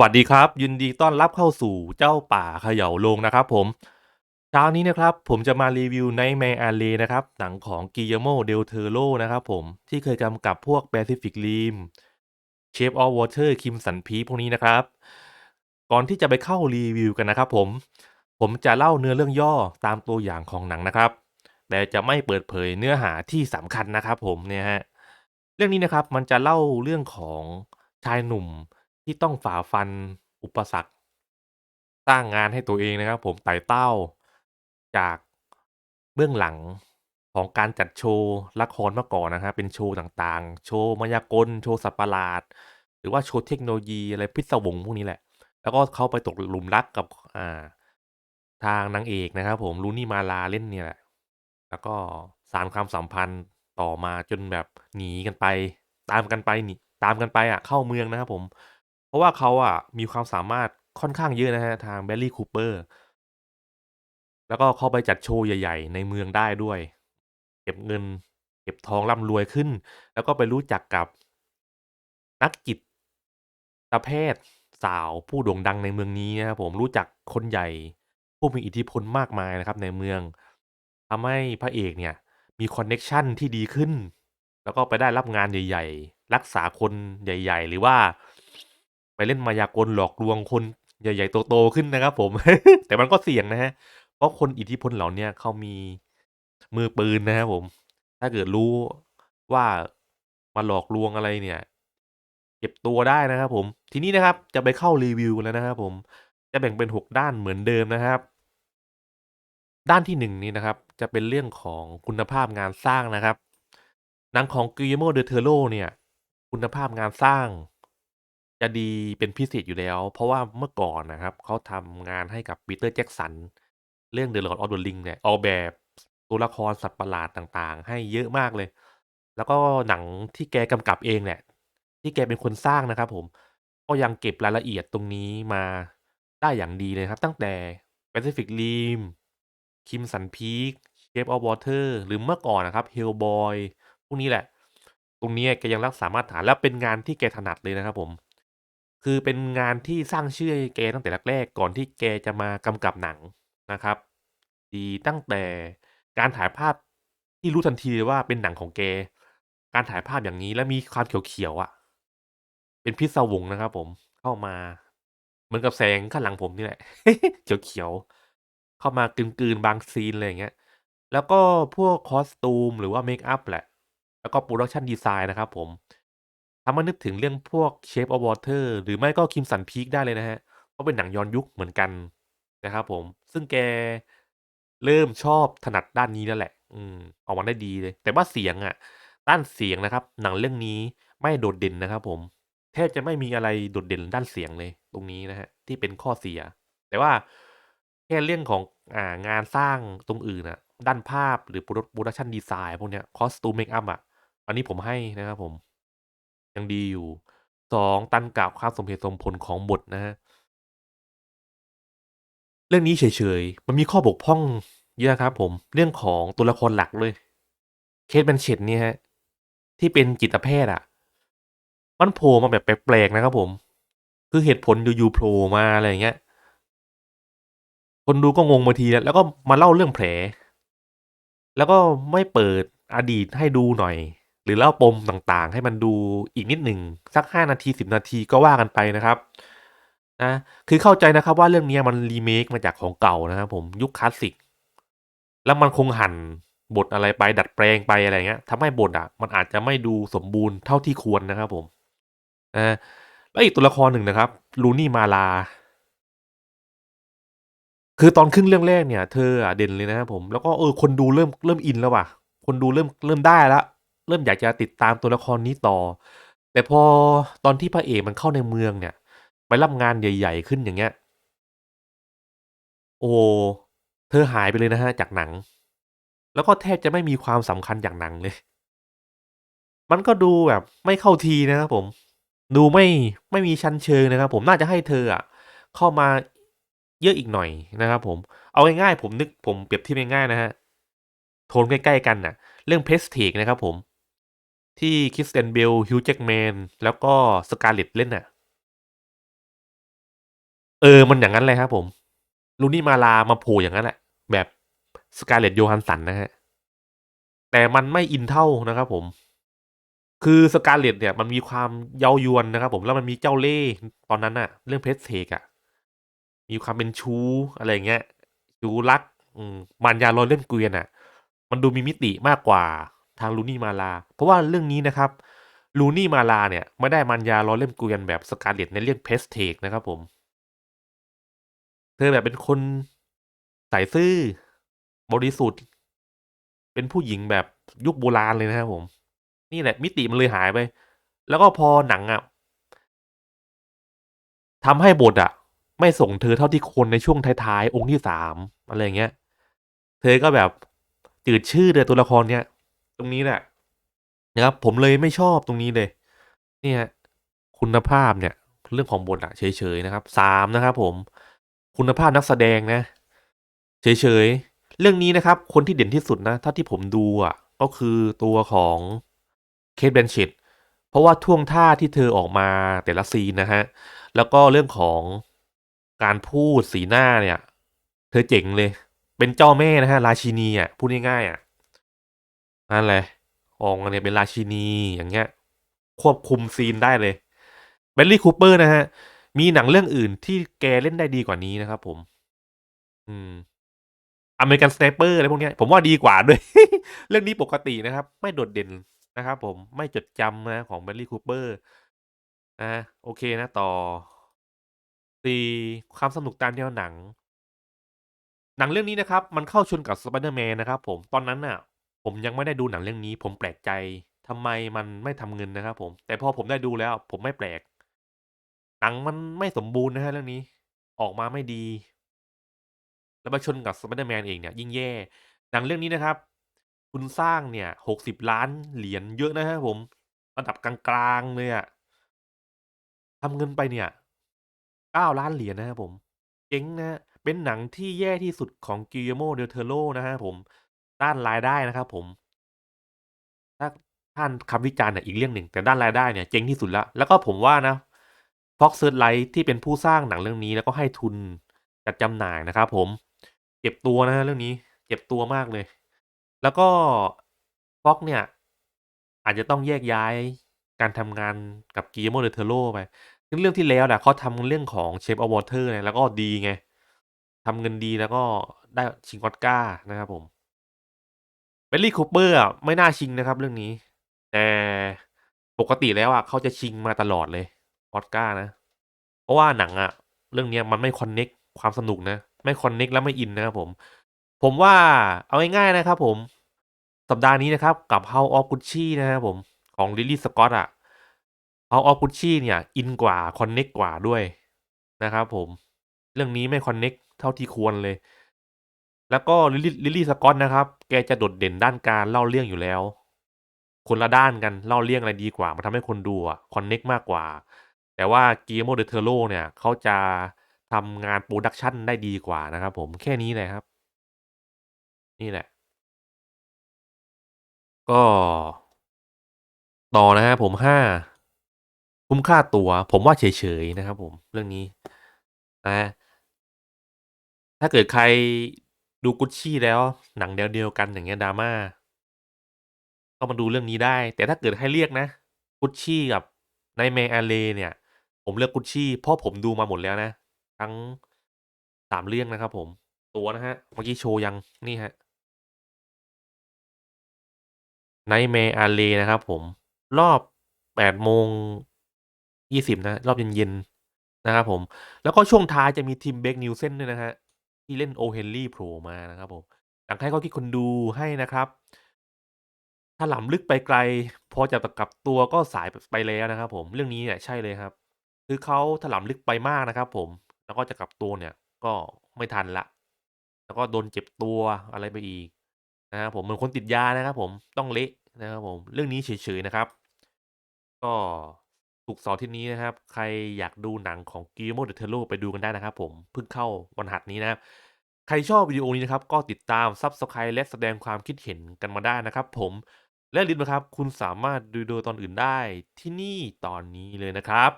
วัสดีครับ ยินดีต้อนรับเข้าสู่เจ้าป่าเขย่าโลงนะครับผมเช้านี้นะครับผมจะมารีวิว Nightmare Alley นะครับหนังของ Guillermo del Toro นะครับผมที่เคยกำกับพวก Pacific Rim Shape of Water Crimson Peak พวกนี้นะครับ ก่อนที่จะไปเข้ารีวิวกันนะครับผม ผมจะเล่าเนื้อเรื่องย่อตามตัวอย่างของหนังนะครับ แต่จะไม่เปิดเผยเนื้อหาที่สำคัญนะครับผมเนี่ยฮะเรื่องนี้นะครับมันจะเล่าเรื่องของชายหนุ่ม ที่ต้องฝ่าฟันอุปสรรค สร้างงานให้ตัวเองนะครับ ผมไต่เต้า จากเบื้องหลังของการจัดโชว์ละครเมื่อก่อนนะครับเป็นโชว์ต่างๆ โชว์มายากล โชว์สัตว์ประหลาด หรือว่าโชว์เทคโนโลยีอะไรพิศวงพวกนี้แหละ แล้วก็เขาไปตกหลุมรักกับอ่าทางนางเอกนะครับ ผมลูนี่มาลาเล่นเนี่ยแหละ แล้วก็สารความสัมพันธ์ต่อมาจนแบบหนีกันไป ตามกันไปหนีตามกันไปอะเข้าเมืองนะครับผม ราะว่าเขาอะมีความสามารถค่อนข้างเยอะนะฮะ ทางแบลลี่คูเปอร์ แล้วก็เข้าไปจัดโชว์ใหญ่ ๆ ในเมืองได้ด้วย เก็บเงิน เก็บทองร่ำรวยขึ้น แล้วก็ไปรู้จักกับนักจิตแพทย์สาวผู้โด่งดังในเมืองนี้นะครับผมรู้จักคนใหญ่ ผู้มีอิทธิพลมากมายนะครับ ในเมืองทำให้พระเอกเนี่ยมีคอนเน็กชันที่ดีขึ้น แล้วก็ไปได้รับงานใหญ่ ๆ รักษาคนใหญ่ ๆ หรือว่า ไปเล่นมายากลหลอกลวงคนใหญ่ ๆ โตๆขึ้นนะครับ ผม แต่มันก็เสี่ยงนะฮะ เพราะคนอิทธิพลเหล่าเนี้ยเขามีมือปืนนะครับผม ถ้าเกิดรู้ว่ามาหลอกลวงอะไรเนี่ย เก็บตัวได้นะครับ ผม ทีนี้นะครับ จะไปเข้ารีวิวแล้วนะครับผม จะแบ่งเป็น6ด้านเหมือนเดิมนะครับ ด้านที่1นี้นะครับ จะเป็นเรื่องของคุณภาพงานสร้างนะครับหนังของ Guillermo del Toro เนี่ย คุณภาพงานสร้าง จะดีเป็นพิเศษอยู่แล้ว เพราะว่าเมื่อก่อนนะครับ เขาทำงานให้กับ Peter Jackson เรื่อง The Lord of the Ring เนี่ย ออกแบบตัวละครสัตว์ประหลาดต่างๆ ให้เยอะมากเลย แล้วก็หนังที่แกกำกับเองเนี่ย ที่แกเป็นคนสร้างนะครับผม ก็ยังเก็บรายละเอียดตรงนี้มาได้อย่างดีเลยครับ ตั้งแต่ Pacific Rim Crimson Peak Shape of Water หรือเมื่อก่อนนะครับ Hellboy พวกนี้แหละ ตรงนี้แกยังรักษามาตรฐานและเป็นงานที่แกถนัดเลยนะครับผม คือเป็นงานที่สร้างชื่อให้แกตั้งแต่แรกๆก่อนที่แกจะมากำกับหนังนะครับ ดีตั้งแต่การถ่ายภาพที่รู้ทันทีเลยว่าเป็นหนังของแก การถ่ายภาพอย่างงี้แล้วมีความเขียวๆอะเป็นพิศวงนะครับผมเข้ามาเหมือนกับแสงข้างหลังผมนี่แหละเขียวๆเข้ามากลืนๆบางซีนอะไรอย่างเงี้ย แล้วก็พวก Costume หรือว่าเมกอัปแหละ แล้วก็ Production Design นะครับผม ทำให้นึกถึงเรื่องพวก Shape of Water หรือไม่ก็ Crimson Peak ได้เลยนะครับ เพราะเป็นหนังย้อนยุคเหมือนกันนะครับผม ซึ่งแกเริ่มชอบถนัดด้านนี้แล้วแหละ อืม ออกมาได้ดีเลย แต่ว่าเสียงอะ ด้านเสียงนะครับ หนังเรื่องนี้ไม่โดดเด่นนะครับผม แทบจะไม่มีอะไรโดดเด่นด้านเสียงเลย ตรงนี้นะครับ ที่เป็นข้อเสีย แต่ว่าแค่เรื่องของ อ่า งานสร้างตรงอื่นน่ะ ด้านภาพหรือ Produ Production Design พวกเนี้ย Costume Makeup อะ อันนี้ผมให้นะครับผม ยังดีอยู่2ตันกับความสมเหตุสมผลของบทนะครับเรื่องนี้เฉยๆ มันมีข้อบกพร่องเยอะครับ ผมเรื่องของตัวละครหลักเลย Cate Blanchett เนี่ยครับที่เป็นจิตแพทย์อะมันโผล่มาแบบแปลกๆนะครับผม คือเหตุผลอยู่ๆโผล่มาอะไรอย่างเงี้ย คนดูก็งงบางทีแล้วก็มาเล่าเรื่องแผล แล้วก็ไม่เปิดอดีตให้ดูหน่อย หรือเล่าปมต่างๆ ให้มันดูอีกนิดหนึ่งสัก 5 นาที 10 นาทีก็ว่ากันไปนะครับนะคือเข้าใจนะครับว่าเรื่องนี้มัน remake มาจากของเก่านะครับผมยุคคลาสสิก แล้วมันคงหั่นบทอะไรไปดัดแปลงไปอะไรเงี้ยทำให้บทอะมันอาจจะไม่ดูสมบูรณ์เท่าที่ควรนะครับผมอาแล้วอีกตัวละครหนึ่งนะครับ Rooney Mara คือตอนครึ่งเรื่องแรกเนี่ย เธออะเด่นเลยนะครับผมแล้วก็เออคนดูเริ่มเริ่มอินแล้วว่ะ คนดูเริ่มเริ่มได้แล้ว เริ่มอยากจะติดตามตัวละครนี้ต่อ แต่พอตอนที่พระเอกมันเข้าในเมืองเนี่ย ไปรับงานใหญ่ ๆ ขึ้นอย่างเงี้ย โอ้เธอหายไปเลยนะครับจากหนัง แล้วก็แทบจะไม่มีความสำคัญจากหนังเลย มันก็ดูแบบไม่เข้าทีนะครับผม ดูไม่ไม่มีชั้นเชิงนะครับผมน่าจะให้เธออะเข้ามาเยอะอีกหน่อยนะครับผม เอาง่ายๆผมนึกผมเปรียบเทียบง่ายๆนะครับโทนใกล้ๆกันน่ะ เรื่อง Prestige นะครับผม ที่ Christian Bale Hugh Jackman แล้วก็ Scarlett เล่นน่ะ เออมันอย่างงั้นเลยครับผม Rooney Mara มาโผล่อย่างงั้นแหละ แบบ Scarlett Johansson นะครับแต่มันไม่อินเท่านะครับผม คือ Scarlett เนี่ยมันมีความเย้ายวนนะครับผมแล้วมันมีเจ้าเล่ห์ตอนนั้นน่ะ เรื่อง Prestige อะมีความเป็นชู้อะไรเงี้ยชู้รัก อืม Manya Lawrence อะมันดูมีมิติมากกว่า ทาง Rooney Mara เพราะว่าเรื่องนี้นะครับ Rooney Mara เนี่ยไม่ได้ Manya Lawrence แบบ Scarlett ในเรื่อง Prestige นะครับผม เธอแบบเป็นคนใสซื่อบริสุทธิ์ เป็นผู้หญิงแบบยุคโบราณเลยนะครับผม นี่แหละมิติมันเลยหายไป แล้วก็พอหนังอะทำให้บทอะไม่ส่งเธอเท่าที่ควรในช่วงท้ายๆองค์ที่3อะไรเงี้ย เธอก็แบบจืดชืดเลยตัวละครเนี้ย ตรงนี้แหละนะครับผมเลยไม่ชอบตรงนี้เลยเนี่ยคุณภาพเนี่ยเรื่องของบทอะเฉยๆนะครับ3นะครับผมคุณภาพนักแสดงนะ เฉยๆเรื่องนี้นะครับ คนที่เด่นที่สุดนะเท่าที่ผมดูอะก็คือตัวของ Cate Blanchett เพราะว่าท่วงท่าที่เธอออกมาแต่ละซีนนะครับแล้วก็เรื่องของการพูดสีหน้าเนี่ย เธอเจ๋งเลย เป็นเจ้าแม่นะครับราชินีอะพูดง่ายๆอะ นั่นแหละออกมาเนี่ยเป็นราชินีอย่างเงี้ย ควบคุมซีนได้เลย Bradley Cooper นะครับมีหนังเรื่องอื่นที่แกเล่นได้ดีกว่านี้นะครับผม อืม American Sniper อะไรพวกเนี้ยผมว่าดีกว่าด้วย เรื่องนี้ปกตินะครับ ไม่โดดเด่นนะครับผมไม่จดจำนะของ Bradley Cooper อาโอเคนะต่อ4ความสนุกตามแนวหนัง หนังเรื่องนี้นะครับ มันเข้าชนกับ Spider-Man นะครับผมตอนนั้นน่ะ ผมยังไม่ได้ดูหนังเรื่องนี้ ผมแปลกใจทำไมมันไม่ทำเงินนะครับผม แต่พอผมได้ดูแล้ว ผมไม่แปลก หนังมันไม่สมบูรณ์นะครับเรื่องนี้ ออกมาไม่ดี แล้วมาชนกับ Spider-Man เองเนี่ยยิ่งแย่ หนังเรื่องนี้นะครับทุนสร้างเนี่ย $60,000,000 เหรียญเยอะนะครับผมระดับกลางๆเลยอะทำเงินไปเนี่ย $9,000,000 นะครับผม เจ๊งนะเป็นหนังที่แย่ที่สุดของ Guillermo del Toro นะครับผม ด้านรายได้นะครับผม ถ้าด้านคำวิจารณ์เนี่ยอีกเรื่องหนึ่ง แต่ด้านรายได้เนี่ยเจ๊งที่สุดล้วแล้วก็ผมว่านะ Fox Searchlight ที่เป็นผู้สร้างหนังเรื่องนี้ แล้วก็ให้ทุนจัดจำหน่ายนะครับผม เจ็บตัวนะเรื่องนี้ เจ็บตัวมากเลย แล้วก็ Fox เนี่ย อาจจะต้องแยกย้ายการทำงานกับ Guillermo del Toro ไปเรื่องที่แล้วนะเขาทำเรื่องของ Shape of Water ไงแล้วก็ดีไงทำเงินดีแล้วก็ได้ชิงออสการ์นะครับผม Bradley Cooper อะไม่น่าชิงนะครับเรื่องนี้ แต่ปกติแล้วอะเขาจะชิงมาตลอดเลยออสการ์นะ เพราะว่าหนังอะเรื่องนี้มันไม่คอนเน็กต์ความสนุกนะ ไม่คอนเน็กต์และไม่อินนะครับผม ผมว่าเอาง่ายๆนะครับผม สัปดาห์นี้นะครับ กับ House of Gucci นะครับผมของ Ridley Scott อะ House of Gucci เนี่ย อินกว่าคอนเน็กกว่าด้วยนะครับผม เรื่องนี้ไม่คอนเน็กต์เท่าที่ควรเลย แล้วก็ Ridley Ridley Scott นะครับ แกจะโดดเด่นด้านการเล่าเรื่องอยู่แล้ว คนละด้านกันเล่าเรื่องอะไรดีกว่า มันทำให้คนดูคอนเน็กต์มากกว่า แต่ว่า Guillermo del Toro เนี่ยเขาจะทำงาน Production ได้ดีกว่านะครับผมแค่นี้เลยครับ นี่แหละ ก็ ต่อนะครับผม5คุ้มค่าตัว ผมว่าเฉยๆนะครับผมเรื่องนี้นะถ้าเกิดใคร ดู Gucci แล้วหนังแนวๆกันอย่างเงี้ย Drama ก็มาดูเรื่องนี้ได้ แต่ถ้าเกิดให้เลือกนะ Gucci กับ Nightmare Alley เนี่ย ผมเลือก Gucci เพราะผมดูมาหมดแล้วนะ ทั้ง3เรื่องนะครับผมตัวนะครับเมื่อกี้โชว์ยังนี่ครับ Nightmare Alley นะครับผมรอบ20:20นะ รอบเย็นๆนะครับผม แล้วก็ช่วงท้ายจะมี Tim Beckham ด้วยนะครับ ที่เล่น O. Henry โผล่มานะครับผมอยากให้ข้อคิดคนดูให้นะครับ ถ้าหลำลึกไปไกล พอจะกลับตัวก็สายไปแล้วนะครับผม เรื่องนี้เนี่ยใช่เลยครับ คือเขาถลำลึกไปมากนะครับผม แล้วก็จะกลับตัวเนี่ยก็ไม่ทันล้วแล้วก็โดนเจ็บตัวอะไรไปอีกนะครับผม เหมือนคนติดยานะครับผม ต้องเละนะครับผม เรื่องนี้เฉยๆนะครับ ก็ ศุกร์เสาร์อาทิตย์นี้นะครับ ใครอยากดูหนังของกิโมเดเทโลไปดูกันได้นะครับผมเพิ่งเข้าวันหัดนี้นะครับ ใครชอบวิดีโอนี้นะครับ ก็ติดตามซับสไครต์และแสดงความคิดเห็นกันมาได้นะครับ ผมและลินนะครับ คุณสามารถดูดีโอตอนอื่นได้ที่นี่ตอนนี้เลยนะครับ